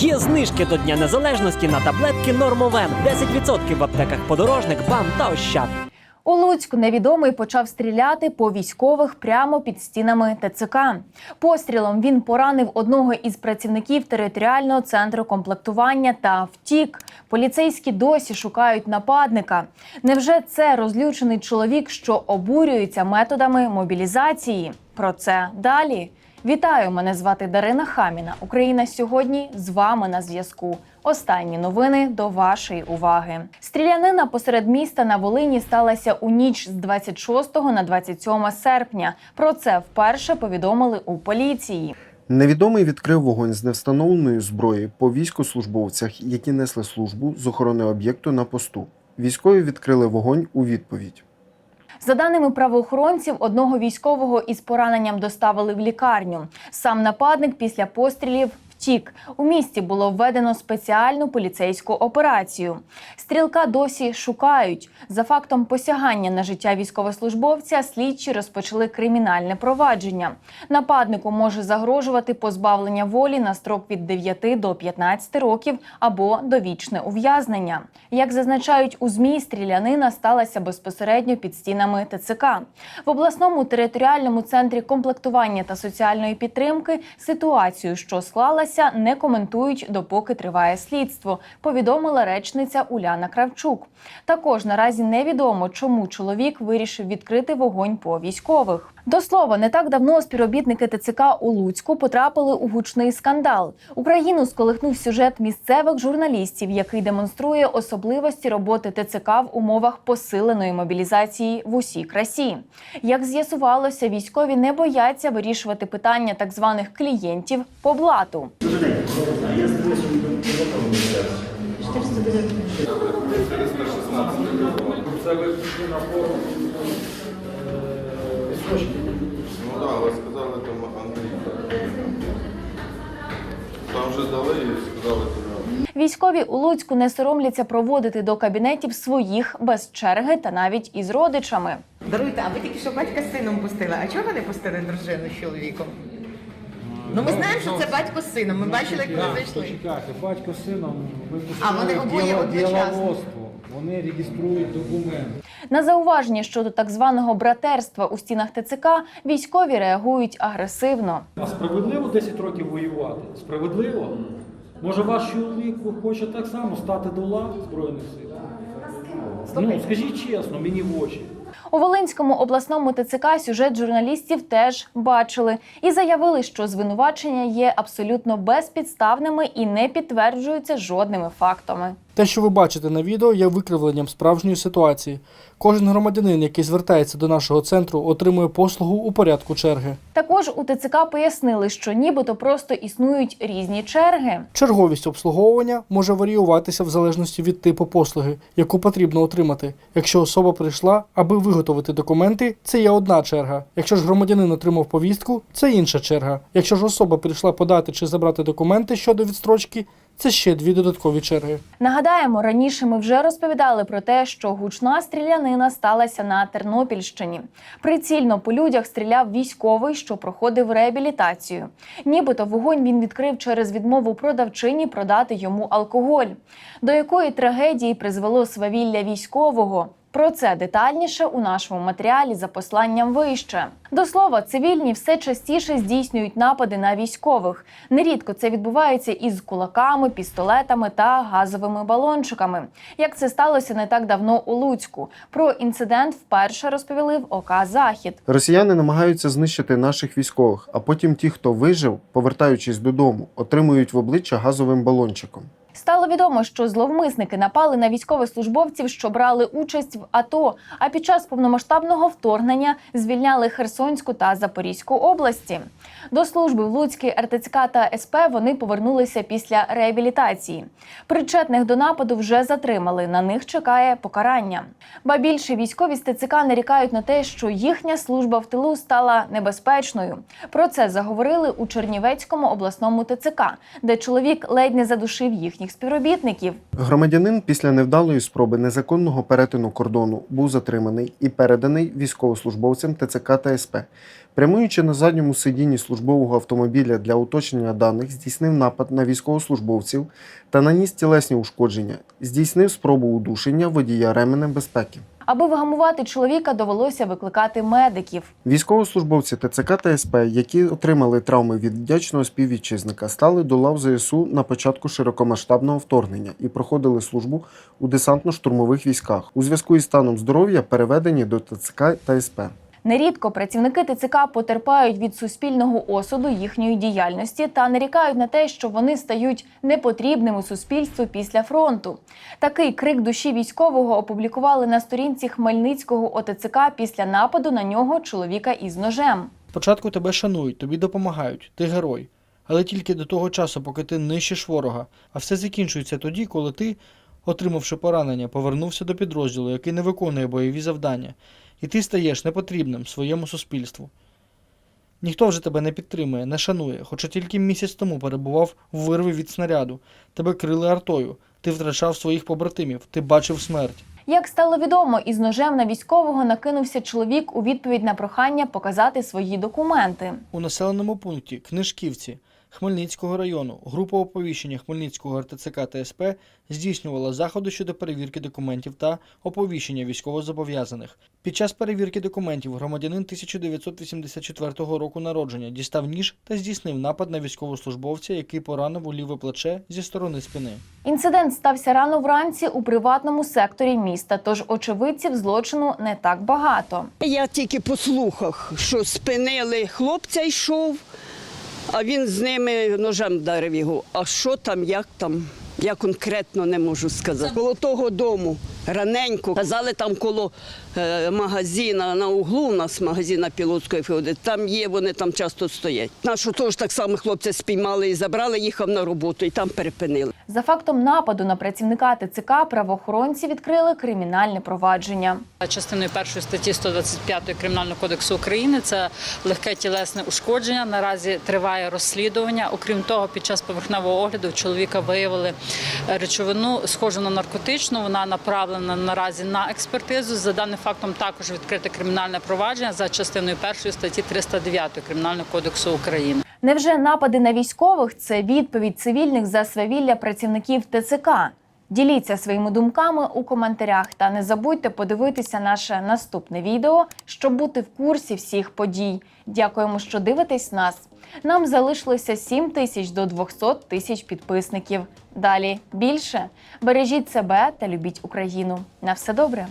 Є знижки до Дня Незалежності на таблетки Нормовен. 10% в аптеках подорожник, бам та ощад. У Луцьку невідомий почав стріляти по військових прямо під стінами ТЦК. Пострілом він поранив одного із працівників територіального центру комплектування та втік. Поліцейські досі шукають нападника. Невже це розлючений чоловік, що обурюється методами мобілізації? Про це далі. Вітаю! Мене звати Дарина Хаміна. Україна сьогодні з вами на зв'язку. Останні новини до вашої уваги. Стрілянина посеред міста на Волині сталася у ніч з 26 на 27 серпня. Про це вперше повідомили у поліції. Невідомий відкрив вогонь з невстановленої зброї по військовослужбовцях, які несли службу з охорони об'єкту на посту. Військові відкрили вогонь у відповідь. За даними правоохоронців, одного військового із пораненням доставили в лікарню. Сам нападник після пострілів втік. У місті було введено спеціальну поліцейську операцію. Стрілка досі шукають. За фактом посягання на життя військовослужбовця слідчі розпочали кримінальне провадження. Нападнику може загрожувати позбавлення волі на строк від 9 до 15 років або довічне ув'язнення. Як зазначають у змі, стрілянина сталася безпосередньо під стінами ТЦК. В обласному територіальному центрі комплектування та соціальної підтримки ситуацію, що склалася, не коментують допоки триває слідство. Повідомила речниця Уляна Кравчук. Також наразі невідомо, чому чоловік вирішив відкрити вогонь по військових. До слова, не так давно співробітники ТЦК у Луцьку потрапили у гучний скандал. Україну сколихнув сюжет місцевих журналістів, який демонструє особливості роботи ТЦК в умовах посиленої мобілізації в усій красі. Як з'ясувалося, військові не бояться вирішувати питання так званих клієнтів по блату. Це ви на форум е, істочників. Ну так, ви сказали там Андрій. Там вже дали і сказали там. Військові у Луцьку не соромляться проводити до кабінетів своїх без черги та навіть із родичами. Даруйте, а ви тільки що батька з сином пустили. А чого ви не пустили дружину з чоловіком? Ну ми знаємо, що це батько з сином. Ми бачили, як вони зайшли. Почекайте, батько з сином випустили А, вони обоє діло- одночасно. діловодство. Вони реєструють документи. На зауваження щодо так званого братерства у стінах ТЦК військові реагують агресивно. А справедливо 10 років воювати? Справедливо? Може ваш чоловік хоче так само стати до лав Збройних сил? Ну, скажіть чесно, мені в очі. У Волинському обласному ТЦК сюжет журналістів теж бачили і заявили, що звинувачення є абсолютно безпідставними і не підтверджуються жодними фактами. Те, що ви бачите на відео, є викривленням справжньої ситуації. Кожен громадянин, який звертається до нашого центру, отримує послугу у порядку черги. Також у ТЦК пояснили, що нібито просто існують різні черги. Черговість обслуговування може варіюватися в залежності від типу послуги, яку потрібно отримати. Якщо особа прийшла, аби виготовити документи, це є одна черга. Якщо ж громадянин отримав повістку, це інша черга. Якщо ж особа прийшла подати чи забрати документи щодо відстрочки, це ще дві додаткові черги. Нагадаємо, раніше ми вже розповідали про те, що гучна стрілянина сталася на Тернопільщині. Прицільно по людях стріляв військовий, що проходив реабілітацію. Нібито вогонь він відкрив через відмову продавчині продати йому алкоголь. До якої трагедії призвело свавілля військового? Про це детальніше у нашому матеріалі за посланням вище. До слова, цивільні все частіше здійснюють напади на військових. Нерідко це відбувається із кулаками, пістолетами та газовими балончиками. Як це сталося не так давно у Луцьку. Про інцидент вперше розповіли в ОК Захід. Росіяни намагаються знищити наших військових, а потім ті, хто вижив, повертаючись додому, отримують в обличчя газовим балончиком. Стало відомо, що зловмисники напали на військовослужбовців, що брали участь в АТО. А під час повномасштабного вторгнення звільняли Херсонську та Запорізьку області. До служби в Луцькій РТЦК та СП вони повернулися після реабілітації. Причетних до нападу вже затримали. На них чекає покарання. Ба більше військові з ТЦК нарікають на те, що їхня служба в тилу стала небезпечною. Про це заговорили у Чернівецькому обласному ТЦК, де чоловік ледь не задушив їхніх їх співробітників. Громадянин після невдалої спроби незаконного перетину кордону був затриманий і переданий військовослужбовцям ТЦК та СП. Прямуючи на задньому сидінні службового автомобіля для уточнення даних, здійснив напад на військовослужбовців та наніс тілесні ушкодження, здійснив спробу удушення водія ременем безпеки. Аби вгамувати чоловіка, довелося викликати медиків. Військовослужбовці ТЦК та СП, які отримали травми від вдячного співвітчизника, стали до лав ЗСУ на початку широкомасштабного вторгнення і проходили службу у десантно-штурмових військах. У зв'язку із станом здоров'я переведені до ТЦК та СП. Нерідко працівники ТЦК потерпають від суспільного осуду їхньої діяльності та нарікають на те, що вони стають непотрібними суспільству після фронту. Такий крик душі військового опублікували на сторінці Хмельницького ОТЦК після нападу на нього чоловіка із ножем. Спочатку тебе шанують, тобі допомагають, ти герой. Але тільки до того часу, поки ти нищиш ворога. А все закінчується тоді, коли ти, отримавши поранення, повернувся до підрозділу, який не виконує бойові завдання, і ти стаєш непотрібним своєму суспільству. Ніхто вже тебе не підтримує, не шанує, хоча тільки місяць тому перебував в вирві від снаряду, тебе крили артою, ти втрачав своїх побратимів, ти бачив смерть. Як стало відомо, із ножем на військового накинувся чоловік у відповідь на прохання показати свої документи. У населеному пункті Книжківці Хмельницького району група оповіщення Хмельницького РТЦК та СП здійснювала заходи щодо перевірки документів та оповіщення військовозобов'язаних. Під час перевірки документів громадянин 1984 року народження дістав ніж та здійснив напад на військовослужбовця, який поранив у ліве плече зі сторони спини. Інцидент стався рано вранці у приватному секторі міста, тож очевидців злочину не так багато. Я тільки по слухах, що спинили хлопця йшов, а він з ними ножем вдарив його. А що там, як там? Я конкретно не можу сказати. Коло того дому раненько казали там коло е, магазина на углу. У нас магазина Пілотської фіоди. Там є, вони там часто стоять. Нашу теж так само хлопця спіймали і забрали, їхав на роботу і там перепинили. За фактом нападу на працівника ТЦК правоохоронці відкрили кримінальне провадження. Частиною першої статті 125 Кримінального кодексу України це легке тілесне ушкодження. Наразі триває розслідування. Окрім того, під час поверхневого огляду чоловіка виявили речовину, схожу на наркотичну. Вона направлена наразі на експертизу. За даним фактом також відкрите кримінальне провадження за частиною першої статті 309 Кримінального кодексу України. Невже напади на військових це відповідь цивільних за свавілля працівників ТЦК? Діліться своїми думками у коментарях та не забудьте подивитися наше наступне відео, щоб бути в курсі всіх подій. Дякуємо, що дивитесь нас. Нам залишилося 7 тисяч до 200 тисяч підписників. Далі більше бережіть себе та любіть Україну. На все добре.